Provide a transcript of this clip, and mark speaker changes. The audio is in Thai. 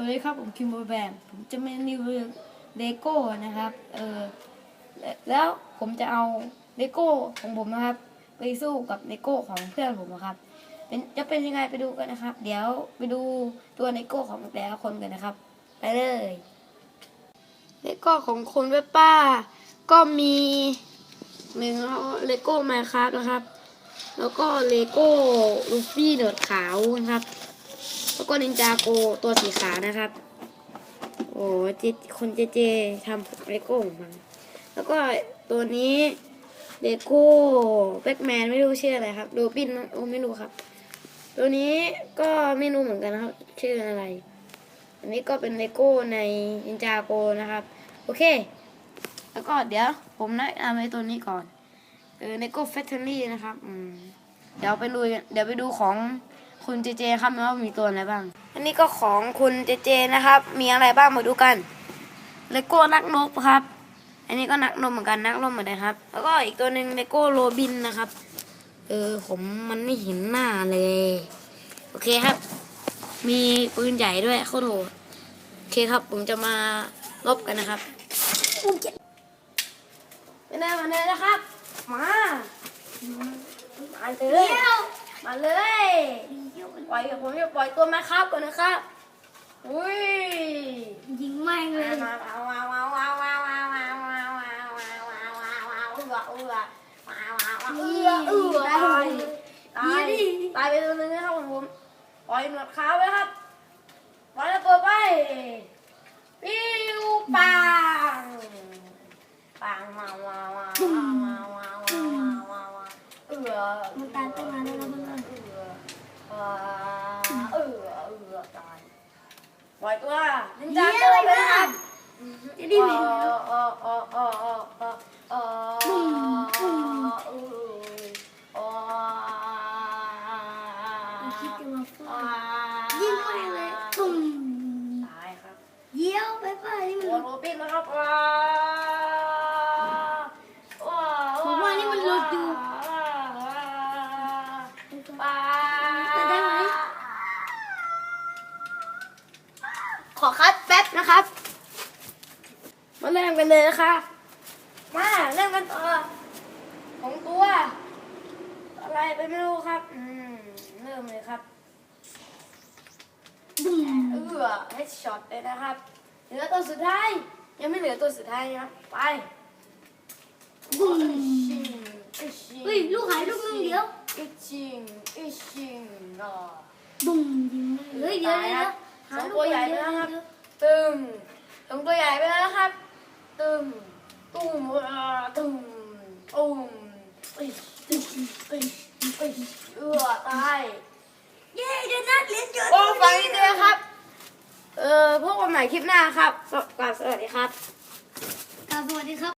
Speaker 1: วัสดีครับผมคิมโบแบมผมจะมารีวิวเลโก้นะครับ เออแล้วผมจะเอาเลโก้ของผมนะครับ ไปสู้กับเลโก้ของเพื่อนผมนะครับเป็นจะเป็นยังไงไปดูกันนะครับ เดี๋ยวไปดูตัวเลโก้ของแต่ละคนกันนะครับ ไปเลยเลโก้ของคุณเวป้า ก็มีหนึ่งเลโก้ไมครับนะครับ แล้วก็เลโก้ลูฟี่เดือดขาวนะครับ แล้วก็นินจาโกตัวสีขาวนะครับ โอ้เจคนเจเจทำเลโก้ของมันแล้วก็ตัวนี้เลโก้แบ็กแมนไม่รู้ชื่ออะไรครับโรบินโอ้ไม่รู้ครับ ตัวนี้ก็ไม่รู้เหมือนกันนะครับ ชื่ออะไร อันนี้ก็เป็นเลโก้ในนินจาโกนะครับ โอเค แล้วก็เดี๋ยวผมนะนำในตัวนี้ก่อนเออเลโก้แฟคทอรี่นะครับอืมเดี๋ยวไปดูเดี๋ยวไปดูของ คุณเจเจครับว่ามีตัวอะไรบ้าง อันนี้ก็ของคุณเจเจนะครับ มีอะไรบ้างมาดูกันเลโก้นักนกครับ อันนี้ก็นักนกเหมือนกันนักลมเหมือนกันครับ แล้วก็อีกตัวหนึ่งเลโก้โรบินนะครับเออผมมันไม่เห็นหน้าเลย โอเคครับ มีปืนใหญ่ด้วยโคตรโหดโอเคครับ ผมจะมาลบกันนะครับไม่ได้มาเลยนะครับ มามาเลย มาเลยปล่อยผมจะปล่อยตัวม่ครับก่อนนะครับอุ้ย
Speaker 2: ยิงแม่งเลย
Speaker 1: ว้าวว้าวว้าวว้าวว้าวว้าวว้าวว้าวว้าวว้าวว้าวว้าวว้าวเอือเอือว้าวว้าวว้าวเอือเอือตายตายตายไปตัวนึงนะครับผมปล่อยหนวดขาวไว้ครับปล่อยแล้วตัวไปปิ้วปังปังว้าวว้าวว้าวว้าวว้าวว้าวว้าวว้าวเอือ
Speaker 2: เอ
Speaker 1: อตัวนินจาเจอไปครับ
Speaker 2: จะได้ไหม
Speaker 1: เออเออเออเออเออเออ
Speaker 2: คิดงเลยตา
Speaker 1: ยครับ
Speaker 2: เยี่ยวไปไปที่มัน
Speaker 1: โอ้โหปิน
Speaker 2: แล้
Speaker 1: ว
Speaker 2: ครับ
Speaker 1: ขอคัดแป๊บนะครับ มาเริ่มกันเลยนะคะ มาเริ่มกันต่อ ของตัว อะไรไปไม่รู้ครับ อืม เริ่มเลยครับ
Speaker 2: บุ้ม
Speaker 1: เอือให้ช็อตเลยนะครับ เหลือตัวสุดท้าย ยังไม่เหลือตัวสุดท้ายนะครับไป
Speaker 2: บุ้ม
Speaker 1: ชิงอิชิง
Speaker 2: เฮ้ยลูกหายลูกนึงเดียว
Speaker 1: อิชิงอิชิงเนาะ
Speaker 2: บุ้มยิงแม่งเฮ้ยเดี๋ยวเดี๋ยว
Speaker 1: สองตัวใหญ่ไปแล้วครับ ตึมสองตัวใหญ่ไปแล้วนะครับ ตึมตุ้มอ่าตึมตุ้มอิชอิชอิชอิชเอือตาย
Speaker 2: เย้เดี๋ยวนัดเลี้ยงเยอะ
Speaker 1: โอ้ฟังนิดเดียวครับ เออพวกกันใหม่คลิปหน้าครับ สวัสดีครับ
Speaker 2: ครับสวัสดีครับ